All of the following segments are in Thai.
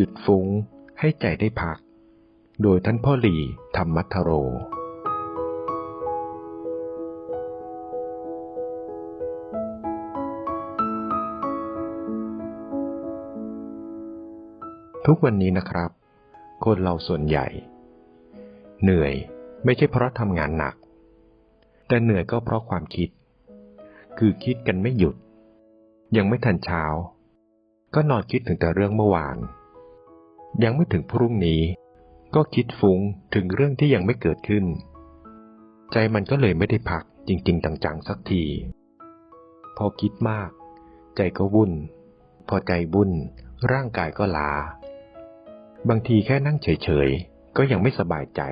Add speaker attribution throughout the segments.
Speaker 1: ยุดฟุ้ง ให้ใจได้พัก โดยท่านพ่อหลีธรรมัทโร ทุกวันนี้นะครับ คนเราส่วนใหญ่ เหนื่อยไม่ใช่เพราะทำงานหนัก แต่เหนื่อยก็เพราะความคิด คือคิดกันไม่หยุด ยังไม่ทันเช้า ก็นอนคิดถึงแต่เรื่องเมื่อวาน ยังไม่ถึงพรุ่งนี้ ก็คิดฟุ้งถึงเรื่องที่ยังไม่เกิดขึ้น ใจมันก็เลยไม่ได้พักจริงๆจังๆสักที พอคิดมาก ใจก็วุ่น พอใจวุ่น ร่างกายก็ลา บางทีแค่นั่งเฉยๆ ก็ยังไม่สบายใจ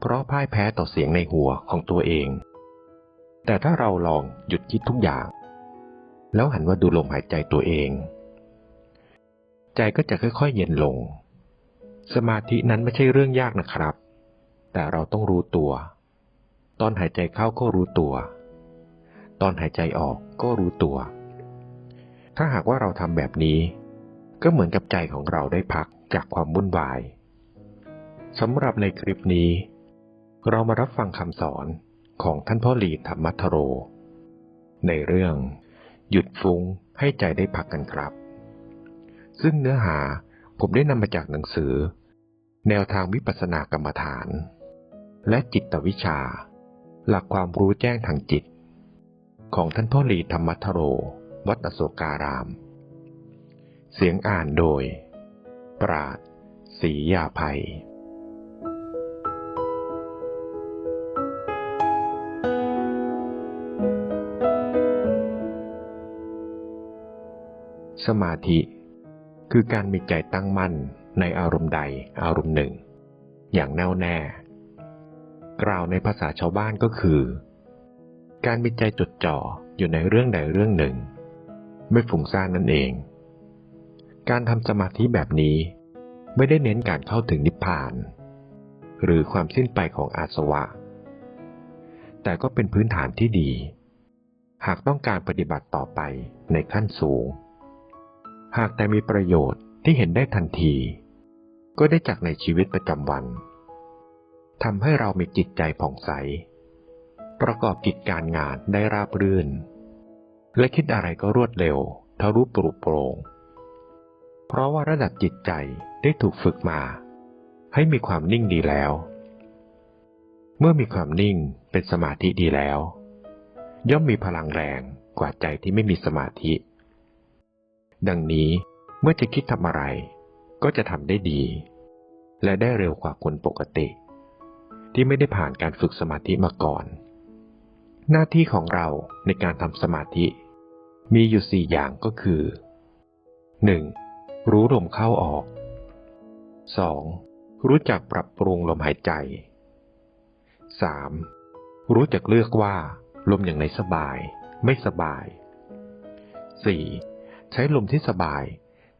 Speaker 1: เพราะพ่ายแพ้ต่อเสียงในหัวของตัวเอง แต่ถ้าเราลองหยุดคิดทุกอย่าง แล้วหันมาดูลมหายใจตัวเอง ใจก็จะค่อยๆเย็นลง สมาธินั้นไม่ใช่เรื่องยากนะครับ แต่เราต้องรู้ตัว ตอนหายใจเข้าก็รู้ตัว ตอนหายใจออกก็รู้ตัว ถ้าหากว่าเราทำแบบนี้ ก็เหมือนกับใจของเราได้พักจากความวุ่นวายสำหรับในคลิปนี้ เรามารับฟังคำสอนของท่านพ่อหลีธรรมัทโร ในเรื่อง หยุดฟุ้งให้ใจได้พักกันครับ ซึ่งเนื้อหาผมได้นำมาจากหนังสือ แนวทางวิปัสสนากรรมฐาน และจิตวิชา หลักความรู้แจ้งทางจิต ของท่านพ่อหลีธรรมัทโร วัดอโศการาม เสียงอ่านโดย ปราดศรียาภัยสมาธิ คือการมีใจตั้งมั่นในอารมณ์ใดอารมณ์หนึ่ง อย่างแน่วแน่ กล่าวในภาษาชาวบ้านก็คือ การมีใจจดจ่ออยู่ในเรื่องใดเรื่องหนึ่ง ไม่ฝุ่งซ่านนั่นเอง การทำสมาธิแบบนี้ไม่ได้เน้นการเข้าถึงนิพพาน หรือความสิ้นไปของอาสวะ แต่ก็เป็นพื้นฐานที่ดี หากต้องการปฏิบัติต่อไปในขั้นสูง หากแต่มีประโยชน์ที่เห็นได้ทันที ก็ได้จากในชีวิตประจำวันทำให้เรามีจิตใจผ่องใส ประกอบกิจการงานได้ราบรื่น และคิดอะไรก็รวดเร็วทะลุปรุโปรงเพราะว่าระดับจิตใจได้ถูกฝึกมา ให้มีความนิ่งดีแล้ว เมื่อมีความนิ่งเป็นสมาธิดีแล้ว ย่อมมีพลังแรงกว่าใจที่ไม่มีสมาธิ ดังนี้เมื่อจะคิดทำอะไร ก็จะทำได้ดี และได้เร็วกว่าคนปกติ ที่ไม่ได้ผ่านการฝึกสมาธิมาก่อน หน้าที่ของเราในการทำสมาธิ มีอยู่สี่อย่างก็คือ 1. รู้ลมเข้าออก 2. รู้จักปรับปรุงลมหายใจ 3. รู้จักเลือกว่า ลมอย่างไหนสบาย ไม่สบาย 4. ใช้ลมที่สบาย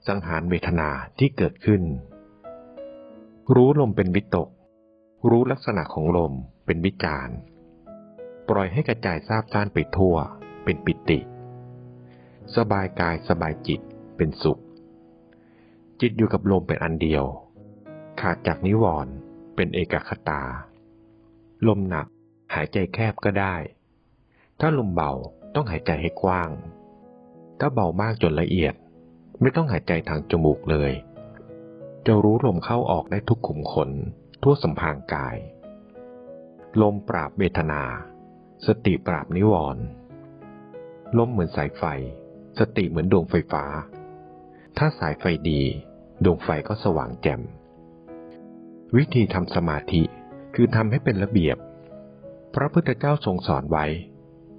Speaker 1: สังหารเวทนาที่เกิดขึ้น รู้ลมเป็นวิตก รู้ลักษณะของลมเป็นวิจารปล่อยให้กระจายทราบซ่านไปทั่ว เป็นปิติ สบายกายสบายจิตเป็นสุข จิตอยู่กับลมเป็นอันเดียว ขาดจากนิวรณ์เป็นเอกคตา ลมหนักหายใจแคบก็ได้ ถ้าลมเบาต้องหายใจให้กว้าง ถ้าเบามากจนละเอียด ไม่ต้องหายใจทางจมูกเลย จะรู้ลมเข้าออกได้ทุกขุมขน ทั่วสัมพางกาย ลมปราบเวทนา สติปราบนิวรณ์ลมเหมือนสายไฟ สติเหมือนดวงไฟฟ้า ถ้าสายไฟดี ดวงไฟก็สว่างแจ่ม วิธีทำสมาธิคือทำให้เป็นระเบียบ พระพุทธเจ้าทรงสอนไว้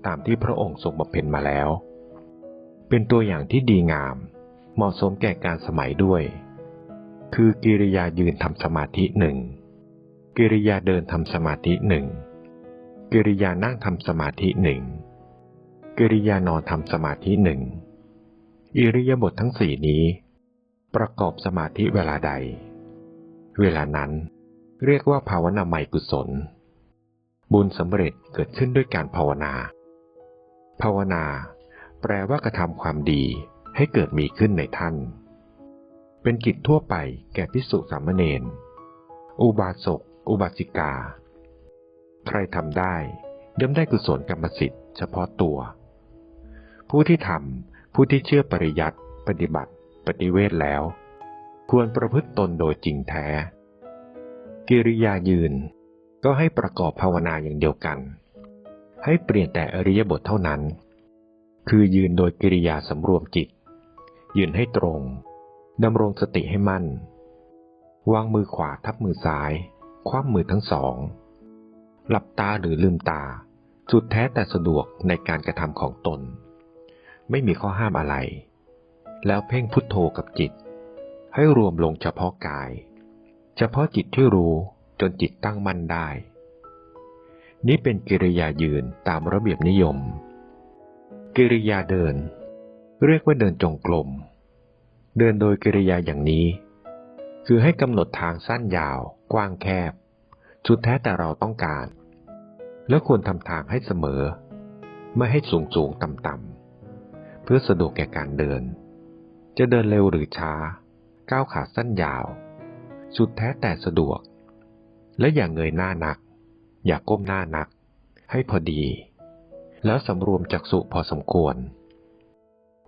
Speaker 1: ตามที่พระองค์ทรงบำเพ็ญมาแล้ว เป็นตัวอย่างที่ดีงาม เหมาะสมแก่การสมัยด้วย คือกิริยายืนทำสมาธิหนึ่งกิริยาเดินทำสมาธิหนึ่งกิริยานั่งทำสมาธิหนึ่งกิริยานอนทำสมาธิหนึ่งอิริยาบถททั้งสี่นี้ ประกอบสมาธิเวลาใด เวลานั้นเรียกว่าภาวนาใหม่กุศล บุญสำเร็จเกิดขึ้นด้วยการภาวนา ภาวนา ปลว่ากระทำความดีให้เกิดมีขึ้นในท่าน เป็นกิจทั่วไปแก่พิสุสามเณร อุบาสก อุบาสิกา ใครทำได้ย่อมได้กุศลกรรมสิทธิ์เฉพาะตัว ผู้ที่ทำผู้ที่เชื่อปริยัติปฏิบัติ ปฏิเวทแล้ว ควรประพฤติตนโดยจริงแท้ กิริยายืนก็ให้ประกอบภาวนาอย่างเดียวกัน ให้เปลี่ยนแต่อริยบทเท่านั้น คือยืนโดยกิริยาสำรวมจิต ยืนให้ตรงดำรงสติให้มั่น วางมือขวาทับมือซ้าย คว่ำมือทั้งสอง หลับตาหรือลืมตา สุดแท้แต่สะดวกในการกระทำของตน ไม่มีข้อห้ามอะไร แล้วเพ่งพุทโธกับจิต ให้รวมลงเฉพาะกาย เฉพาะจิตที่รู้จนจิตตั้งมั่นได้ นี้เป็นกิริยายืนตามระเบียบนิยม กิริยาเดิน เรียกว่าเดินจงกรม เดินโดยกิริยาอย่างนี้ คือให้กำหนดทางสั้นยาว กว้างแคบ สุดแท้แต่เราต้องการ แล้วควรทำทางให้เสมอ ไม่ให้สูงสูงต่ำต่ำเพื่อสะดวกแก่การเดิน จะเดินเร็วหรือช้า ก้าวขาสั้นยาว สุดแท้แต่สะดวก และอย่าเงยหน้านัก อย่าก้มหน้านัก ให้พอดี แล้วสำรวมจักษุพอสมควร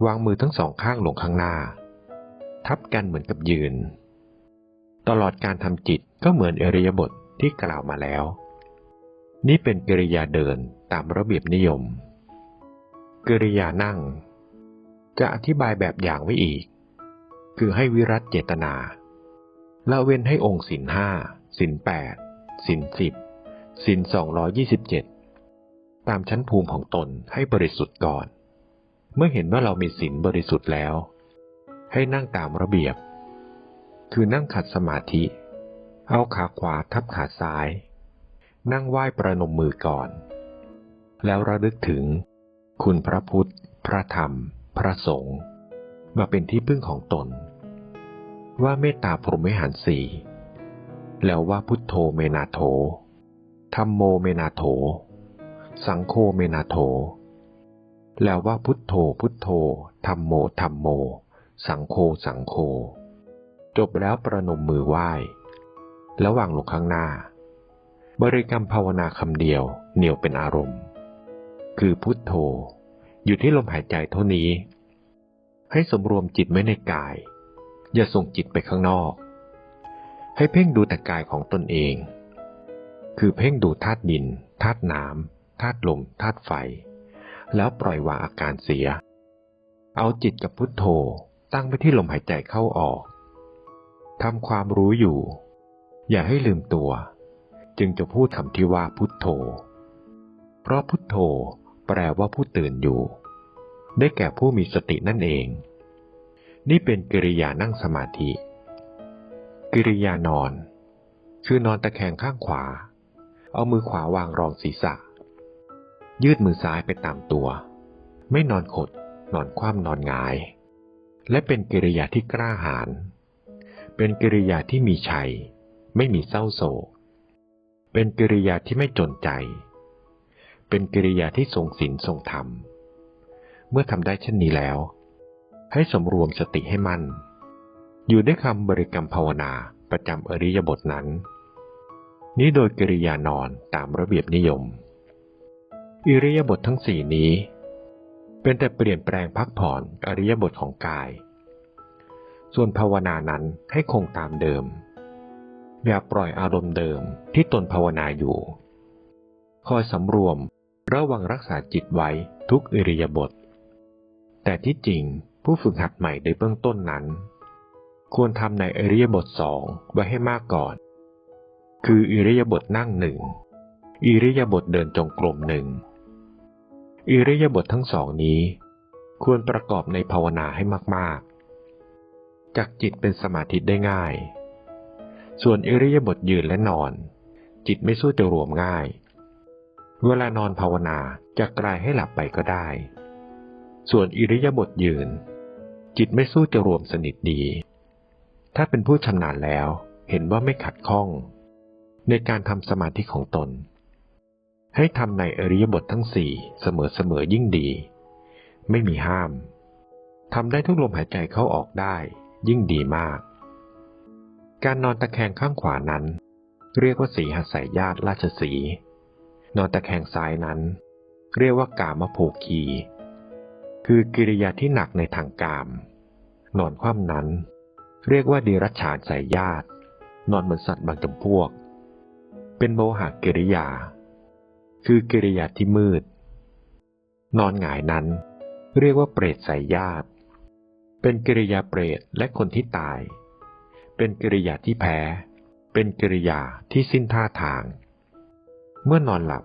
Speaker 1: วางมือทั้งสองข้างลงข้างหน้า ทับกันเหมือนกับยืน ตลอดการทำจิตก็เหมือนเอริยบทที่กล่าวมาแล้ว นี่เป็นกิริยาเดินตามระเบียบนิยม กิริยานั่ง จะอธิบายแบบอย่างไว้อีก คือให้วิรัตเจตนาละเว้นให้องค์สินห้าสินแปดสินสิบสินสองร้อยี่สิบเจ็ด ตามชั้นภูมิของตนให้บริสุทธิ์ก่อน เมื่อเห็นว่าเรามีสินบริสุทธิ์แล้ว ให้นั่งตามระเบียบ คือนั่งขัดสมาธิ เอาขาขวาทับขาซ้าย นั่งไหว้ประนมมือก่อน แล้วระลึกถึง คุณพระพุทธ พระธรรม พระสงฆ์มาเป็นที่พึ่งของตน ว่าเมตตาพรหมิหารสี่แล้วว่าพุทโธเมนาโถธรรมโมเมนาโถ สังโฆเมนาโถ แล้วว่าพุทโธพุทโธธรรมโมธรรมโม สังโฆสังโฆ จบแล้วประนมมือไหว้ แล้ววางลงข้างหน้า บริกรรมภาวนาคำเดียวเหนียวเป็นอารมณ์ คือพุทโธ อยู่ที่ลมหายใจเท่านี้ ให้สมรวมจิตไว้ในกาย อย่าส่งจิตไปข้างนอก ให้เพ่งดูแต่กายของตนเอง คือเพ่งดูธาตุดินธาตุน้ำ ธาตุลมธาตุไฟ แล้วปล่อยวางอาการเสีย เอาจิตกับพุทโธตั้งไว้ที่ลมหายใจเข้าออกทำความรู้อยู่ อย่าให้ลืมตัว จึงจะพูดคำที่ว่าพุทโธ เพราะพุทโธแปลว่าผู้ตื่นอยู่ ได้แก่ผู้มีสตินั่นเอง นี่เป็นกิริยานั่งสมาธิ กิริยานอน คือนอนตะแคงข้างขวา เอามือขวาวางรองศีรษะ ยืดมือซ้ายไปตามตัว ไม่นอนขด นอนคว่ำนอนงาย และเป็นกิริยาที่กล้าหาญเป็นกิริยาที่มีชัย ไม่มีเศร้าโศก เป็นกิริยาที่ไม่จนใจ เป็นกิริยาที่ทรงศีลทรงธรรม เมื่อทำได้เช่นนี้แล้ว ให้สมรวมสติให้มั่น อยู่ด้วยคำบริกรรมภาวนาประจำอริยบทนั้น นี้โดยกิริยานอนตามระเบียบนิยม อิริยาบถททั้งสี่นี้ เป็นแต่เปลี่ยนแปลงพักผ่อนอริยบทของกาย ส่วนภาวนานั้นให้คงตามเดิม อย่าปล่อยอารมณ์เดิมที่ตนภาวนาอยู่ คอยสำรวมระวังรักษาจิตไว้ทุกอิริยาบถแต่ที่จริงผู้ฝึกหัดใหม่ในเบื้องต้นนั้น ควรทำในอิริยาบถสองไว้ให้มากก่อน คืออิริยาบถนั่งหนึ่งอิริยาบถเดินจงกรมหนึ่ง อิริยาบถทั้งสองนี้ ควรประกอบในภาวนาให้มากๆ จากจิตเป็นสมาธิได้ง่าย ส่วนอิริยาบถยืนและนอน จิตไม่สู้จะรวมง่าย เวลานอนภาวนาจะกลายให้หลับไปก็ได้ ส่วนอิริยาบถยืน จิตไม่สู้จะรวมสนิทดี ถ้าเป็นผู้ชำนาญแล้วเห็นว่าไม่ขัดข้อง ในการทำสมาธิของตน ให้ทำในอริยบททั้งสี่เสมอๆยิ่งดี ไม่มีห้ามทำได้ทุกลมหายใจเข้าออกได้ ยิ่งดีมาก การนอนตะแคงข้างขวานั้น เรียกว่าสีหัสายญาติราชสี นอนตะแคงซ้ายนั้น เรียกว่ากามโภคี คือกิริยาที่หนักในทางกาม นอนคว่ำนั้น เรียกว่าดีรัจฉานสายญาติ นอนเหมือนสัตว์บางจำพวก เป็นโมหกิริยา คือกิริยาที่มืด นอนหงายนั้น เรียกว่าเปรตสายญาติ เป็นกิริยาเปรตและคนที่ตาย เป็นกิริยาที่แพ้ เป็นกิริยาที่สิ้นท่าทาง เมื่อนอนหลับ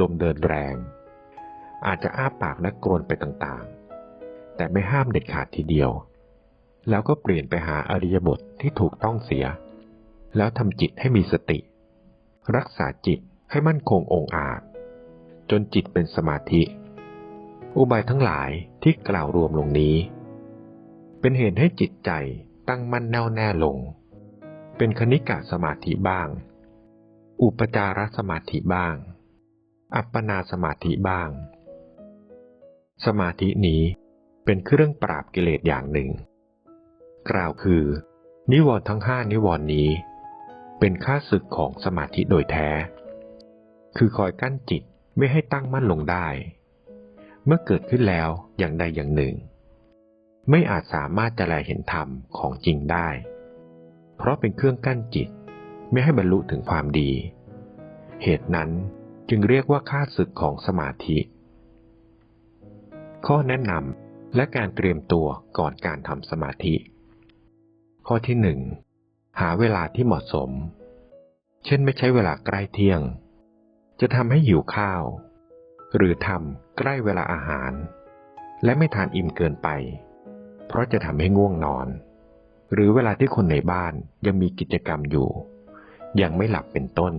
Speaker 1: ลมเดินแรง อาจจะอ้าปากและกรนไปต่างๆ แต่ไม่ห้ามเด็ดขาดทีเดียว แล้วก็เปลี่ยนไปหาอริยบทที่ถูกต้องเสีย แล้วทำจิตให้มีสติ รักษาจิตให้มั่นคงองอาจ จนจิตเป็นสมาธิ อุบายทั้งหลายที่กล่าวรวมลงนี้ เป็นเหตุให้จิตใจตั้งมั่นแน่วแน่ลง เป็นคณิกะสมาธิบ้าง อุปจารสมาธิบ้าง อัปปนาสมาธิบ้าง สมาธินี้เป็นเครื่องปราบกิเลสอย่างหนึ่ง กล่าวคือ นิวรณ์ทั้งห้านิวรณ์นี้ เป็นค่าศึกของสมาธิโดยแท้ คือคอยกั้นจิต ไม่ให้ตั้งมั่นลงได้ เมื่อเกิดขึ้นแล้วอย่างใดอย่างหนึ่ง ไม่อาจสามารถจะแลเห็นธรรมของจริงได้ เพราะเป็นเครื่องกั้นจิตไม่ให้บรรลุถึงความดี เหตุนั้นจึงเรียกว่าค่าศึกของสมาธิ ข้อแนะนำและการเตรียมตัวก่อนการทำสมาธิ ข้อที่หนึ่งหาเวลาที่เหมาะสม เช่นไม่ใช้เวลาใกล้เที่ยง จะทำให้หิวข้าว หรือทำใกล้เวลาอาหาร และไม่ทานอิ่มเกินไป เพราะจะทำให้ง่วงนอน หรือเวลาที่คนในบ้านยังมีกิจกรรมอยู่ ยังไม่หลับเป็นต้น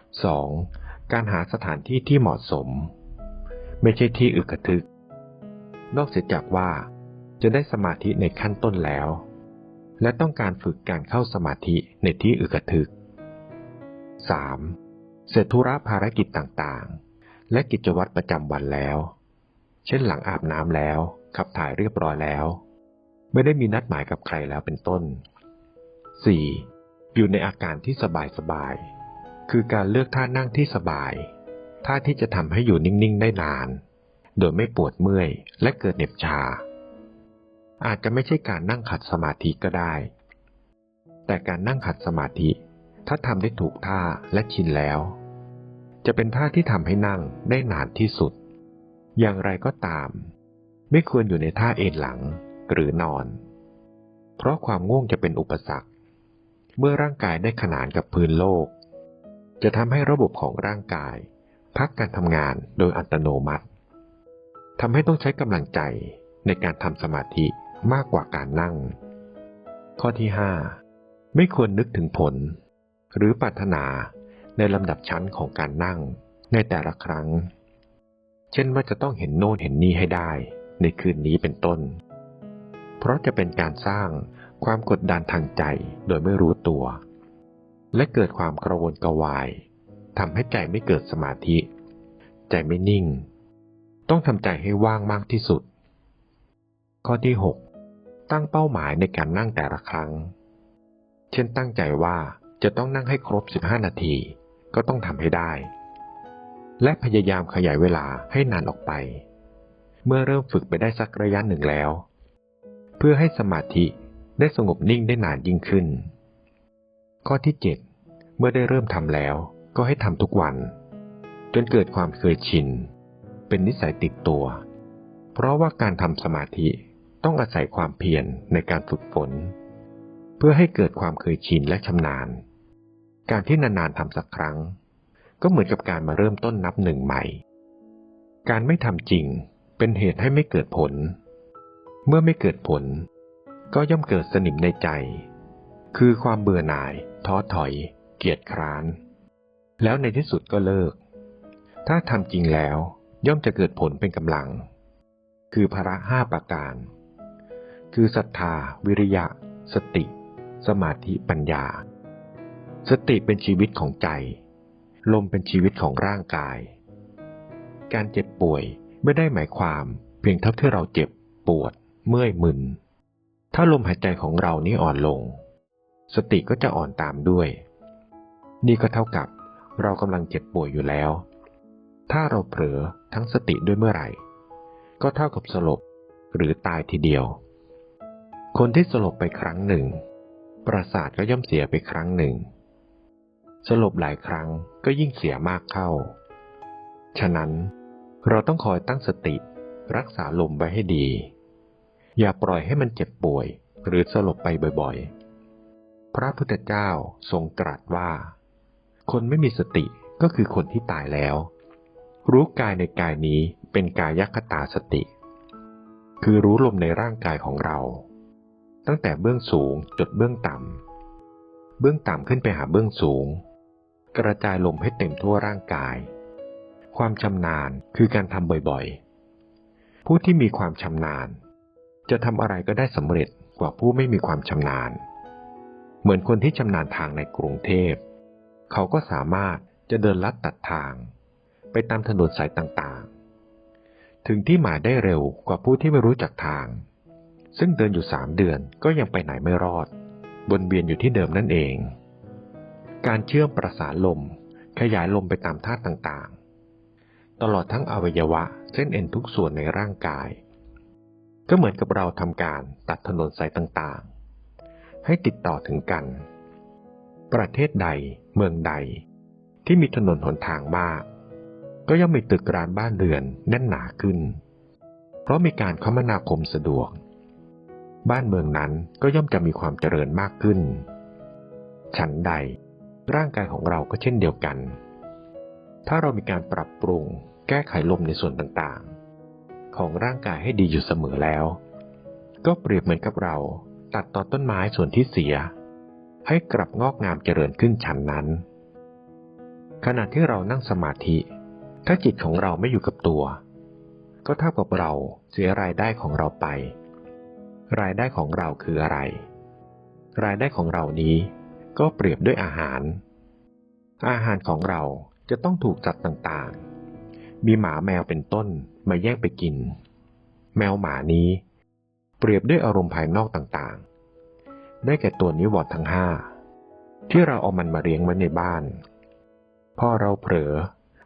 Speaker 1: 2. การหาสถานที่ที่เหมาะสม ไม่ใช่ที่อึกระทึก นอกเสียจากว่าจะได้สมาธิในขั้นต้นแล้ว และต้องการฝึกการเข้าสมาธิในที่อึกระทึก 3. เสร็จธุระภารกิจต่างๆ และกิจวัตรประจำวันแล้ว เช่นหลังอาบน้ำแล้วขับถ่ายเรียบร้อยแล้ว ไม่ได้มีนัดหมายกับใครแล้วเป็นต้น 4. อยู่ในอาการที่สบายๆ คือการเลือกท่านั่งที่สบาย ท่าที่จะทำให้อยู่นิ่งๆ ได้นาน โดยไม่ปวดเมื่อยและเกิดเหน็บชา อาจจะไม่ใช่การนั่งขัดสมาธิก็ได้ แต่การนั่งขัดสมาธิ ถ้าทำได้ถูกท่าและชินแล้ว จะเป็นท่าที่ทำให้นั่งได้นานที่สุด อย่างไรก็ตาม ไม่ควรอยู่ในท่าเอนหลังหรือนอน เพราะความง่วงจะเป็นอุปสรรค เมื่อร่างกายได้ขนานกับพื้นโลก จะทำให้ระบบของร่างกาย พักการทำงานโดยอัตโนมัติทำให้ต้องใช้กำลังใจในการทำสมาธิมากกว่าการนั่ง ข้อที่ 5 ไม่ควรนึกถึงผล หรือปรารถนาในลำดับชั้นของการนั่งในแต่ละครั้ง เช่นว่าจะต้องเห็นโน่นเห็นนี่ให้ได้ในคืนนี้เป็นต้น เพราะจะเป็นการสร้างความกดดันทางใจโดยไม่รู้ตัว และเกิดความกระวนกระวายทำให้ใจไม่เกิดสมาธิ ใจไม่นิ่ง ต้องทำใจให้ว่างมากที่สุด ข้อที่ 6 ตั้งเป้าหมายในการนั่งแต่ละครั้ง เช่นตั้งใจว่า จะต้องนั่งให้ครบ 15 นาที ก็ต้องทำให้ได้ และพยายามขยายเวลาให้นานออกไป เมื่อเริ่มฝึกไปได้สักระยะหนึ่งแล้ว เพื่อให้สมาธิได้สงบนิ่งได้นานยิ่งขึ้น ข้อที่ 7 เมื่อได้เริ่มทำแล้วก็ให้ทำทุกวัน จนเกิดความเคยชิน เป็นนิสัยติดตัว เพราะว่าการทำสมาธิต้องอาศัยความเพียรในการฝึกฝน เพื่อให้เกิดความเคยชินและชำนาญ การที่นานๆทำสักครั้ง ก็เหมือนกับการมาเริ่มต้นนับหนึ่งใหม่ การไม่ทำจริงเป็นเหตุให้ไม่เกิดผล เมื่อไม่เกิดผล ก็ย่อมเกิดสนิมในใจ คือความเบื่อหน่าย ท้อถอย เกียจคร้าน แล้วในที่สุดก็เลิก ถ้าทำจริงแล้วย่อมจะเกิดผลเป็นกำลัง คือภาระห้าประการ คือศรัทธา วิริยะ สติ สมาธิปัญญา สติเป็นชีวิตของใจ ลมเป็นชีวิตของร่างกาย การเจ็บป่วยไม่ได้หมายความเพียงเท่าที่เราเจ็บปวด เมื่อยมึน ถ้าลมหายใจของเรานี่อ่อนลง สติก็จะอ่อนตามด้วย นี่ก็เท่ากับเรากำลังเจ็บป่วยอยู่แล้ว ถ้าเราเผลอทั้งสติด้วยเมื่อไหร่ ก็เท่ากับสลบหรือตายทีเดียว คนที่สลบไปครั้งหนึ่ง ประสาทก็ย่อมเสียไปครั้งหนึ่ง สลบหลายครั้งก็ยิ่งเสียมากเข้า ฉะนั้นเราต้องคอยตั้งสติรักษาลมไว้ให้ดี อย่าปล่อยให้มันเจ็บป่วยหรือสลบไปบ่อยๆ พระพุทธเจ้าทรงตรัสว่า คนไม่มีสติก็คือคนที่ตายแล้ว รู้กายในกายนี้เป็นกายคตาสติ คือรู้ลมในร่างกายของเรา ตั้งแต่เบื้องสูงจดเบื้องต่ำ เบื้องต่ำขึ้นไปหาเบื้องสูง กระจายลมให้เต็มทั่วร่างกาย ความชำนาญคือการทำบ่อยๆ ผู้ที่มีความชำนาญ จะทำอะไรก็ได้สำเร็จกว่าผู้ไม่มีความชำนาญ เหมือนคนที่ชำนาญทางในกรุงเทพ เขาก็สามารถจะเดินลัดตัดทาง ไปตามถนนสายต่างๆ ถึงที่หมายได้เร็วกว่าผู้ที่ไม่รู้จักทาง ซึ่งเดินอยู่สามเดือนก็ยังไปไหนไม่รอด บนเวียนอยู่ที่เดิมนั่นเอง การเชื่อมประสานลมขยายลมไปตามธาตุต่างๆ ตลอดทั้งอวัยวะเส้นเอ็นทุกส่วนในร่างกาย ก็เหมือนกับเราทำการตัดถนนสายต่างๆ ให้ติดต่อถึงกัน ประเทศใดเมืองใด ที่มีถนนหนทางมาก ก็ย่อมมีตึกร้านบ้านเรือนแน่นหนาขึ้น เพราะมีการคมนาคมสะดวก บ้านเมืองนั้นก็ย่อมจะมีความเจริญมากขึ้นฉันใด ร่างกายของเราก็เช่นเดียวกัน ถ้าเรามีการปรับปรุง แก้ไขลมในส่วนต่างๆ ของร่างกายให้ดีอยู่เสมอแล้ว ก็เปรียบเหมือนกับเราตัดตอนต้นไม้ส่วนที่เสีย ให้กลับงอกงามเจริญขึ้นฉันนั้น ขณะที่เรานั่งสมาธิ ถ้าจิตของเราไม่อยู่กับตัว ก็เท่ากับเราเสียรายได้ของเราไป รายได้ของเราคืออะไร รายได้ของเรานี้ก็เปรียบด้วยอาหาร อาหารของเราจะต้องถูกจัดต่างๆ มีหมาแมวเป็นต้นมาแย่งไปกิน แมวหมานี้ เปรียบด้วยอารมณ์ภายนอกต่างๆ ได้แก่ตัวนิวรณ์ทั้งห้าที่เราเอามันมาเลี้ยงไว้ในบ้าน พอเราเผลอ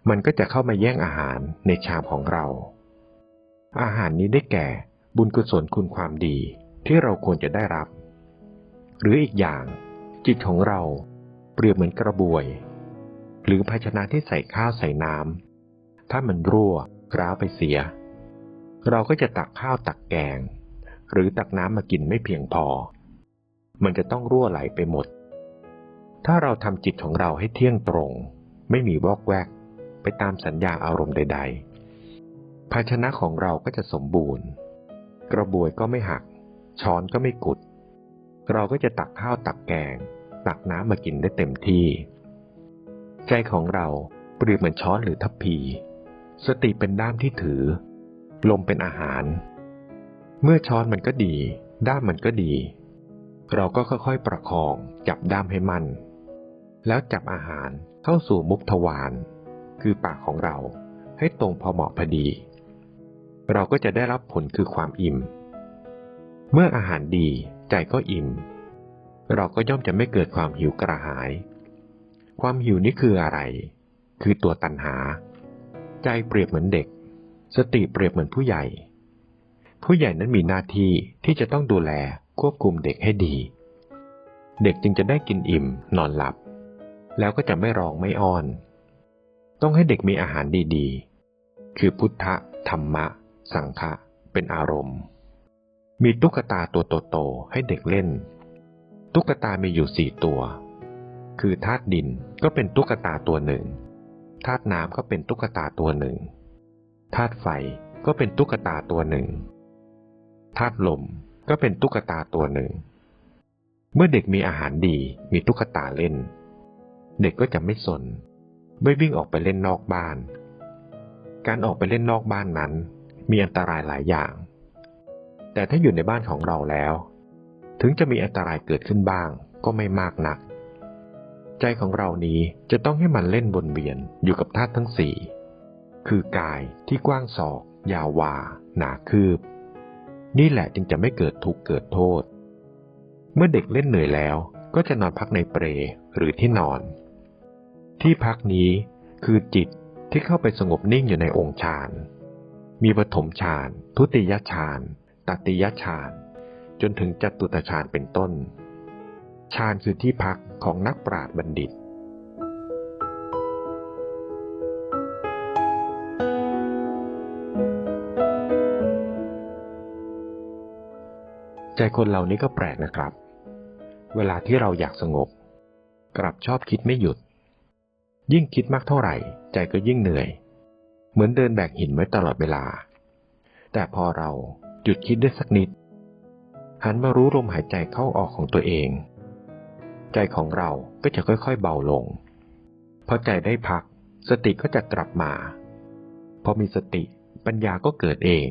Speaker 1: มันก็จะเข้ามาแย่งอาหารในชามของเรา อาหารนี้ได้แก่ บุญกุศลคุณความดีที่เราควรจะได้รับ หรืออีกอย่าง จิตของเราเปรียบเหมือนกระบวย หรือภาชนะที่ใส่ข้าวใส่น้ำถ้ามันรั่วร้าวไปเสีย เราก็จะตักข้าวตักแกง หรือตักน้ำมากินไม่เพียงพอ มันจะต้องรั่วไหลไปหมด ถ้าเราทำจิตของเราให้เที่ยงตรง ไม่มีวอกแวก ไปตามสัญญาอารมณ์ใด ๆ ภาชนะของเราก็จะสมบูรณ์ กระบวยก็ไม่หัก ช้อนก็ไม่กุด เราก็จะตักข้าวตักแกง ตักน้ำมากินได้เต็มที่ ใจของเราเปรียบเหมือนช้อนหรือทัพพี สติเป็นด้ามที่ถือ ลมเป็นอาหาร เมื่อช้อนมันก็ดี ด้ามมันก็ดี เราก็ค่อยๆประคองจับด้ามให้มัน่นแล้วจับอาหารเข้าสู่มุกทวารคือปากของเราให้ตรงพอเหมาะพอดี เราก็จะได้รับผลคือความอิ่ม เมื่ออาหารดีใจก็อิ่ม เราก็ย่อมจะไม่เกิดความหิวกระหาย ความหิวนี่คืออะไร คือตัวตัณหา ใจเปรียบเหมือนเด็ก สติเปรียบเหมือนผู้ใหญ่ ผู้ใหญ่นั้นมีหน้าที่ที่จะต้องดูแลควบคุมเด็กให้ดี เด็กจึงจะได้กินอิ่มนอนหลับ แล้วก็จะไม่ร้องไม่อ้อน ต้องให้เด็กมีอาหารดีๆ คือพุทธธรรมะ สังฆะเป็นอารมณ์ มีตุ๊กตาตัวโตๆให้เด็กเล่น ตุ๊กตามีอยู่สี่ตัว คือธาตุดินก็เป็นตุ๊กตาตัวหนึ่งธาตุน้ำก็เป็นตุ๊กตาตัวหนึ่งธาตุไฟก็เป็นตุ๊กตาตัวหนึ่งธาตุลมก็เป็นตุ๊กตาตัวหนึ่ง เมื่อเด็กมีอาหารดีมีตุ๊กตาเล่น เด็กก็จะไม่สนไม่วิ่งออกไปเล่นนอกบ้าน การออกไปเล่นนอกบ้านนั้น มีอันตรายหลายอย่าง แต่ถ้าอยู่ในบ้านของเราแล้ว ถึงจะมีอันตรายเกิดขึ้นบ้าง ก็ไม่มากนัก ใจของเรานี้จะต้องให้มันเล่นบนเวียนอยู่กับธาตุทั้งสี่ คือกายที่กว้างศอก ยาววา หนาคืบ นี่แหละจึงจะไม่เกิดทุกข์เกิดโทษ เมื่อเด็กเล่นเหนื่อยแล้วก็จะนอนพักในเปลหรือที่นอน ที่พักนี้คือจิตที่เข้าไปสงบนิ่งอยู่ในองค์ฌาน มีปฐมฌาน ทุติยฌาน ตติยฌาน จนถึงจตุตฌานเป็นต้น ฌานคือที่พักของนักปราชญ์บัณฑิต ใจคนเหล่านี้ก็แปลกนะครับ เวลาที่เราอยากสงบ กลับชอบคิดไม่หยุด ยิ่งคิดมากเท่าไหร่ ใจก็ยิ่งเหนื่อย เหมือนเดินแบกหินไว้ตลอดเวลา แต่พอเราหยุดคิดได้สักนิด หันมารู้ลมหายใจเข้าออกของตัวเอง ใจของเราก็จะค่อยๆเบาลง พอใจได้พัก สติก็จะกลับมา พอมีสติปัญญาก็เกิดเอง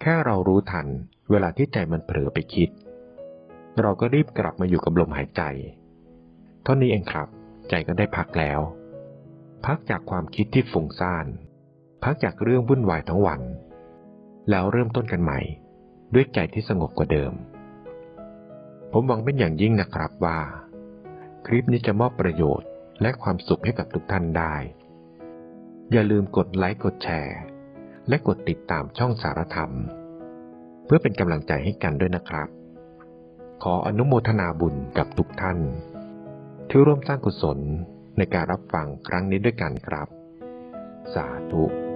Speaker 1: แค่เรารู้ทันเวลาที่ใจมันเผลอไปคิด เราก็รีบกลับมาอยู่กับลมหายใจ เท่านี้เองครับ ใจก็ได้พักแล้ว พักจากความคิดที่ฟุ้งซ่าน พักจากเรื่องวุ่นวายทั้งวัน แล้วเริ่มต้นกันใหม่ ด้วยใจที่สงบกว่าเดิม ผมหวังเป็นอย่างยิ่งนะครับว่า คลิปนี้จะมอบประโยชน์และความสุขให้กับทุกท่านได้ อย่าลืมกดไลค์กดแชร์ และกดติดตามช่องสารธรรม เพื่อเป็นกำลังใจให้กันด้วยนะครับ ขออนุโมทนาบุญกับทุกท่าน ที่ร่วมสร้างกุศล ในการรับฟังครั้งนี้ด้วยกันครับ สาธุ